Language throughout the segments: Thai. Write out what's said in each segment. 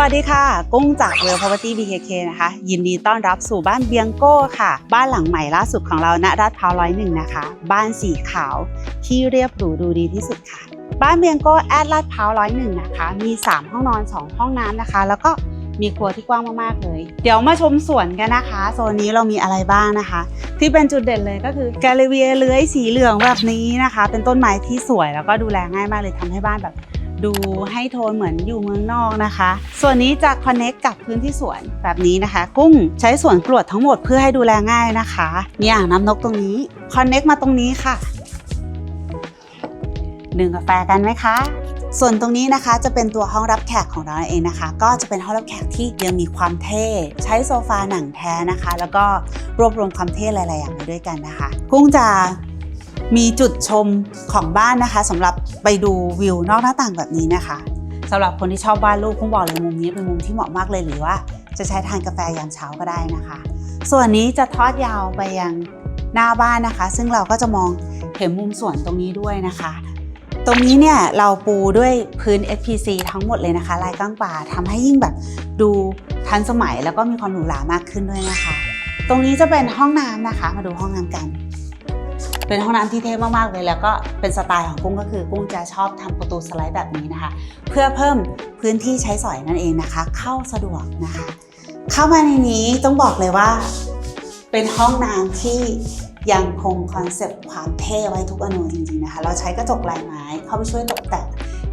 วัสดีค่ะ กุ้งจาก Real Property BKK นะคะ ยินดีต้อนรับสู่บ้านเบียงโก้ค่ะ บ้านหลังใหม่ล่าสุดของเราณราดพร้าวร้อยหนึ่งนะคะ บ้านสีขาวที่เรียบหรูดูดีที่สุดค่ะ บ้านเบียงโก้แอดลาดพร้าวร้อยหนึ่งนะคะ มี 3 ห้องนอน 2 ห้องน้ำนะคะ แล้วก็มีครัวที่กว้างมากๆเลย เดี๋ยวมาชมสวนกันนะคะ โซนนี้เรามีอะไรบ้างนะคะ ที่เป็นจุดเด่นเลยก็คือแกลเลเวียเลื้อยสีเหลืองแบบนี้นะคะ เป็นต้นไม้ที่สวยแล้วก็ดูแลง่ายมากเลยทำให้บ้านแบบ ดูให้โทนเหมือนอยู่เมืองนอกนะคะ ส่วนนี้จะคอนเน็กกับพื้นที่สวนแบบนี้นะคะ กุ้งใช้สวนกรวดทั้งหมดเพื่อให้ดูแลง่ายนะคะมีอ่างน้ำนกตรงนี้คอนเน็กมาตรงนี้ค่ะดื่มกาแฟกันไหมคะส่วนตรงนี้นะคะจะเป็นตัวห้องรับแขกของเราเองนะคะ ก็จะเป็นห้องรับแขกที่ยังมีความเท่ใช้โซฟาหนังแท้นะคะ แล้วก็รวบรวมความเท่หลายๆอย่างไว้ด้วยกันนะคะ กุ้งจะ มีจุดชมของบ้านนะคะสำหรับไปดูวิวนอกหน้าต่างแบบนี้นะคะสำหรับคนที่ชอบวาดรูปกุ้งบอกเลยมุมนี้เป็นมุมที่เหมาะมากเลยหรือว่าจะใช้ทานกาแฟยามเช้าก็ได้นะคะ ส่วนนี้จะทอดยาวไปยังหน้าบ้านนะคะ ซึ่งเราก็จะมองเห็นมุมสวนตรงนี้ด้วยนะคะ ตรงนี้เนี่ยเราปูด้วยพื้น FPC ทั้งหมดเลยนะคะ ลายก้างป่าทำให้ยิ่งแบบดูทันสมัยแล้วก็มีความหรูหรามากขึ้นด้วยนะคะ ตรงนี้จะเป็นห้องน้ำนะคะ มาดูห้องน้ำกัน เป็นห้องน้ำที่เท่มากๆเลย แล้วก็เป็นสไตล์ของกุ้งก็คือกุ้งจะชอบทำประตูสไลด์แบบนี้นะคะ เพื่อเพิ่มพื้นที่ใช้สอยนั่นเองนะคะ เข้าสะดวกนะคะ เข้ามาในนี้ต้องบอกเลยว่า เป็นห้องน้ำที่ยังคงคอนเซปต์ความเท่ไว้ทุกอนูจริงๆนะคะ เราใช้กระจกลายไม้เข้าไปช่วยตกแต่ง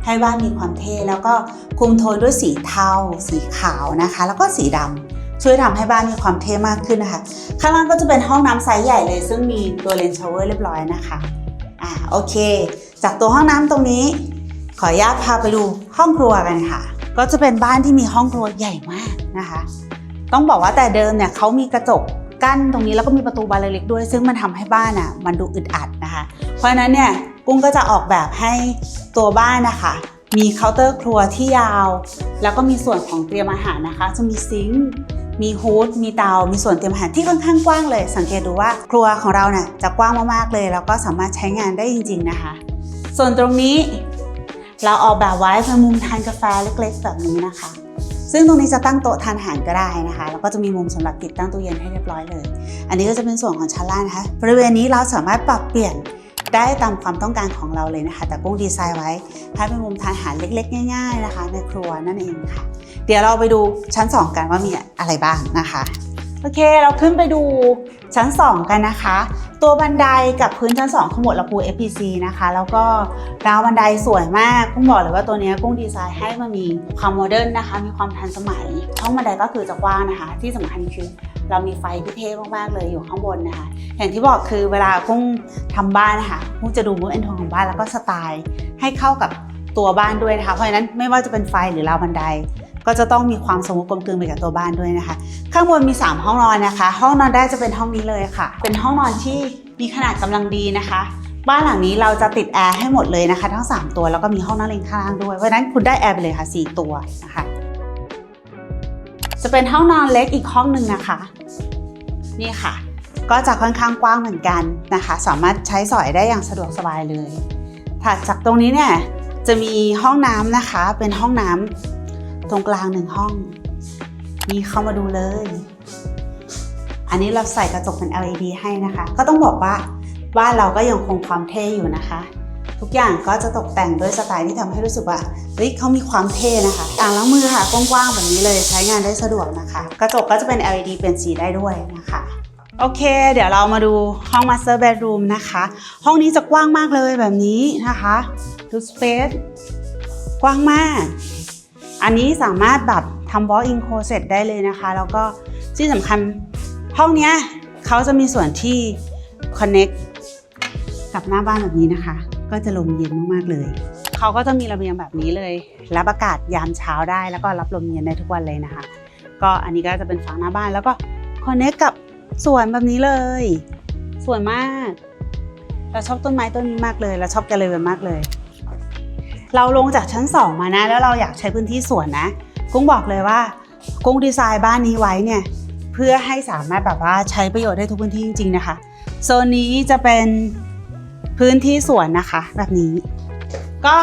ให้บ้านมีความเท่แล้วก็คุมโทนด้วยสีเทา สีขาวนะคะ แล้วก็สีดำ ช่วยทำให้บ้านมีความเท่มากขึ้นนะคะ ข้างล่างก็จะเป็นห้องน้ำไซส์ใหญ่เลย ซึ่งมีตัวเลนชาวเวอร์เรียบร้อยนะคะอ่าโอเค จากตัวห้องน้ำตรงนี้ ขออนุญาตพาไปดูห้องครัวกันค่ะ ก็จะเป็นบ้านที่มีห้องครัวใหญ่มากนะคะ ต้องบอกว่าแต่เดิมเนี่ยเขามีกระจกกั้นตรงนี้แล้วก็มีประตูบานเล็กๆด้วย ซึ่งมันทำให้บ้านอะมันดูอึดอัดนะคะ เพราะฉะนั้นเนี่ยกุ้งก็จะออกแบบให้ตัวบ้านนะคะ มีเคาน์เตอร์ครัวที่ยาว แล้วก็มีส่วนของเตรียมอาหารนะคะ จะมีซิงค์มีฮูดมีเตา มีส่วนเตรียมอาหารที่ค่อนข้างกว้างเลย สังเกตดูว่าครัวของเราเนี่ยจะกว้างมากๆเลย แล้วก็สามารถใช้งานได้จริง ๆนะคะ ส่วนตรงนี้เราออกแบบไว้เป็นมุมทานกาแฟเล็กๆแบบนี้นะคะ ซึ่งตรงนี้จะตั้งโต๊ะทานอาหารก็ได้นะคะ แล้วก็จะมีมุมสำหรับติดตั้งตู้เย็นให้เรียบร้อยเลย อันนี้ก็จะเป็นส่วนของชั้นล่างนะคะ บริเวณนี้เราสามารถปรับเปลี่ยน ได้ตามความต้องการของเราเลยนะคะ แต่กุ้งดีไซน์ไว้ให้เป็นมุมทานอาหารเล็ก ๆ ง่าย ๆนะคะ ในครัวนั่นเองค่ะ เดี๋ยวเราไปดูชั้น 2 กันว่ามีอะไรบ้างนะคะโอเค เราขึ้นไปดูชั้น 2 กันนะคะ ตัวบันไดกับพื้นชั้น2ทั้งหมดเราปู FPC นะคะ แล้วก็ราวบันไดสวยมากกุ้งบอกเลยว่าตัวนี้กุ้งดีไซน์ให้มันมีความโมเดิร์นนะคะ มีความทันสมัยช่องบันไดก็คือจะกว้างนะคะ ที่สำคัญคือ เรามีไฟที่เท่มากๆเลยอยู่ข้างบนนะคะ อย่างที่บอกคือเวลากุ้งทำบ้านนะคะกุ้งจะดูมูดแอนโทนของบ้านแล้วก็สไตล์ให้เข้ากับตัวบ้านด้วยนะคะ เพราะฉะนั้นไม่ว่าจะเป็นไฟหรือราวบันได ก็จะต้องมีความสมบูรณ์กลมกลืนไปกับตัวบ้านด้วยนะคะ ข้างบนมี 3 ห้องนอนนะคะ ห้องนอนได้จะเป็นห้องนี้เลยค่ะ เป็นห้องนอนที่มีขนาดกำลังดีนะคะบ้านหลังนี้เราจะติดแอร์ให้หมดเลยนะคะ ทั้ง 3 ตัวแล้วก็มีห้องนั่งเล่นข้างล่างด้วยเพราะฉะนั้นคุณได้แอร์ไปเลยค่ะ 4 ตัวนะคะ จะเป็นห้องนอนเล็กอีกห้องหนึ่งนะคะ นี่ค่ะ ก็จะค่อนข้างกว้างเหมือนกันนะคะ สามารถใช้สอยได้อย่างสะดวกสบายเลย ถัดจากตรงนี้เนี่ยจะมีห้องน้ำนะคะ เป็นห้องน้ำตรงกลางหนึ่งห้องมีเข้ามาดูเลย อันนี้เราใส่กระจกเป็น LED ให้นะคะ ก็ต้องบอกว่าบ้านเราก็ยังคงความเท่อยู่นะคะ ทุกอย่างก็จะตกแต่งด้วยสไตล์ที่ทำให้รู้สึกว่าเฮ้ยเขามีความเท่นะคะอ่างล้างมือค่ะกว้างๆแบบนี้เลยใช้งานได้สะดวกนะคะ กระจกก็จะเป็น LED เปลี่ยนสีได้ด้วยนะคะโอเค เดี๋ยวเรามาดูห้อง Master Bedroom นะคะ ห้องนี้จะกว้างมากเลยแบบนี้นะคะดูสเปซกว้างมาก อันนี้สามารถแบบทำ walk in closet ได้เลยนะคะ แล้วก็ที่สำคัญห้องเนี้ยเขาจะมีส่วนที่ connect กับหน้าบ้านแบบนี้นะคะ ก็จะลมเย็นมากๆเลย เขาก็จะมีระเบียงแบบนี้เลย รับอากาศยามเช้าได้ แล้วก็รับลมเย็นได้ทุกวันเลยนะคะ ก็อันนี้ก็จะเป็นฝั่งหน้าบ้านแล้วก็ connect กับสวนแบบนี้เลย สวยมาก เราชอบต้นไม้ต้นนี้มากเลย เราชอบแกลเลอร์มากเลย เราลงจากชั้น2มานะ แล้วเราอยากใช้พื้นที่สวนนะ กุ้งบอกเลยว่า กุ้งดีไซน์บ้านนี้ไว้เนี่ย เพื่อให้สามารถแบบว่าใช้ประโยชน์ได้ทุกพื้นที่จริงๆนะคะ โซนนี้จะเป็น พื้นที่สวนนะคะ แบบนี้ ก็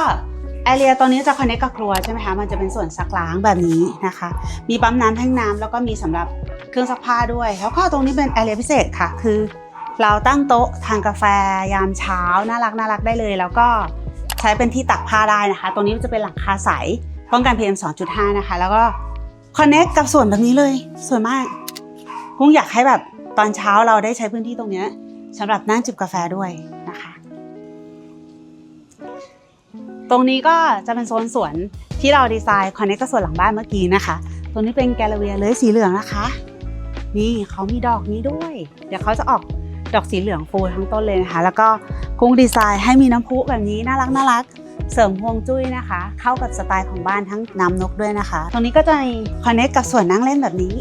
แอเรียตอนนี้จะคอนเนคกับครัวใช่ไหมคะมันจะเป็นส่วนซักล้างแบบนี้นะคะ มีปั๊มน้ำแท่งน้ำแล้วก็มีสำหรับเครื่องซักผ้าด้วย แล้วก็ตรงนี้เป็นแอเรียพิเศษค่ะ คือ เราตั้งโต๊ะทานกาแฟยามเช้าน่ารักน่ารักได้เลย แล้วก็ใช้เป็นที่ตักผ้าได้นะคะ ตรงนี้จะเป็นหลังคาใสป้องกัน PM 2.5 นะคะ แล้วก็คอนเนคกับส่วนแบบนี้เลยสวยมากกุ้งอยากให้แบบตอนเช้าเราได้ใช้พื้นที่ตรงนี้สำหรับนั่งจิบกาแฟด้วย ตรงนี้ก็จะเป็นโซนสวนที่เราดีไซน์คอนเนคกับสวนหลังบ้านเมื่อกี้นะคะ ตรงนี้เป็นแกลเลเวียเลยสีเหลืองนะคะ นี่เขามีดอกนี้ด้วย เดี๋ยวเขาจะออกดอกสีเหลืองฟูทั้งต้นเลยนะคะ แล้วก็กุ้งดีไซน์ให้มีน้ำพุแบบนี้น่ารักน่ารัก เสริมฮวงจุ้ยนะคะ เข้ากับสไตล์ของบ้านทั้งน้ำนกด้วยนะคะ ตรงนี้ก็จะมีคอนเนคกับสวนนั่งเล่นแบบนี้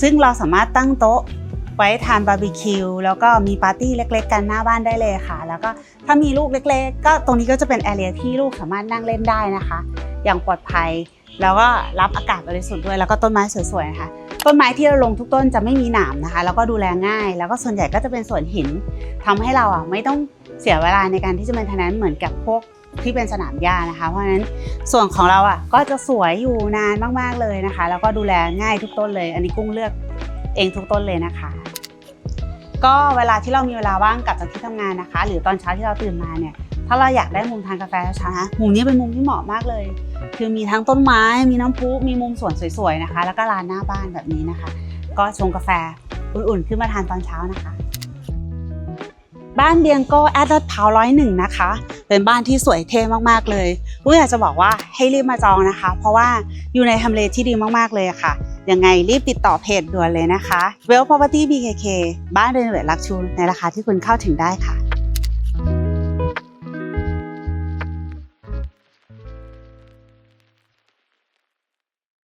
ซึ่งเราสามารถตั้งโต๊ะ ไว้ทานบาร์บีคิวแล้วก็มีปาร์ตี้เล็ก ๆ กันหน้าบ้านได้เลยค่ะ แล้วก็ถ้ามีลูกเล็ก ๆ ก็ตรงนี้ก็จะเป็นแอเรียที่ลูกสามารถนั่งเล่นได้นะคะ อย่างปลอดภัย แล้วก็รับอากาศบริสุทธิ์ด้วยแล้วก็ต้นไม้สวยๆนะคะต้นไม้ที่เราลงทุกต้นจะไม่มีหนามนะคะ แล้วก็ดูแลง่าย แล้วก็ส่วนใหญ่ก็จะเป็นสวนหินทำให้เราอะไม่ต้องเสียเวลาในการที่จะเป็นทนนั้นเหมือนกับพวกที่เป็นสนามหญ้านะคะ เพราะฉะนั้นส่วนของเราอะก็จะสวยอยู่นานมากๆเลยนะคะ แล้วก็ดูแลง่ายทุกต้นเลย อันนี้กุ้งเลือก เองทุกต้นเลยนะคะ ก็เวลาที่เรามีเวลาว่างกลับจากที่ทำงานนะคะ หรือตอนเช้าที่เราตื่นมาเนี่ยถ้าเราอยากได้มุมทานกาแฟเช้านะมุมนี้เป็นมุมที่เหมาะมากเลย คือมีทั้งต้นไม้ มีน้ำพุ มีมุมสวนสวยๆนะคะ แล้วก็ลานหน้าบ้านแบบนี้นะคะ ก็ชงกาแฟอุ่นๆขึ้นมาทานตอนเช้านะคะ บ้านเบียงโก้แอดดัตพาวร้อยหนึ่งนะคะ เป็นบ้านที่สวยเท่มากๆเลยอุ้อยากจะบอกว่าให้รีบมาจองนะคะ เพราะว่าอยู่ในทำเลที่ดีมากๆเลยะค่ะ ยังไงรีบติดต่อเพจด่วนเลยนะคะ Well Property BKK บ้านเรโนเวทลักชูในราคาที่คุณเข้าถึงได้ค่ะ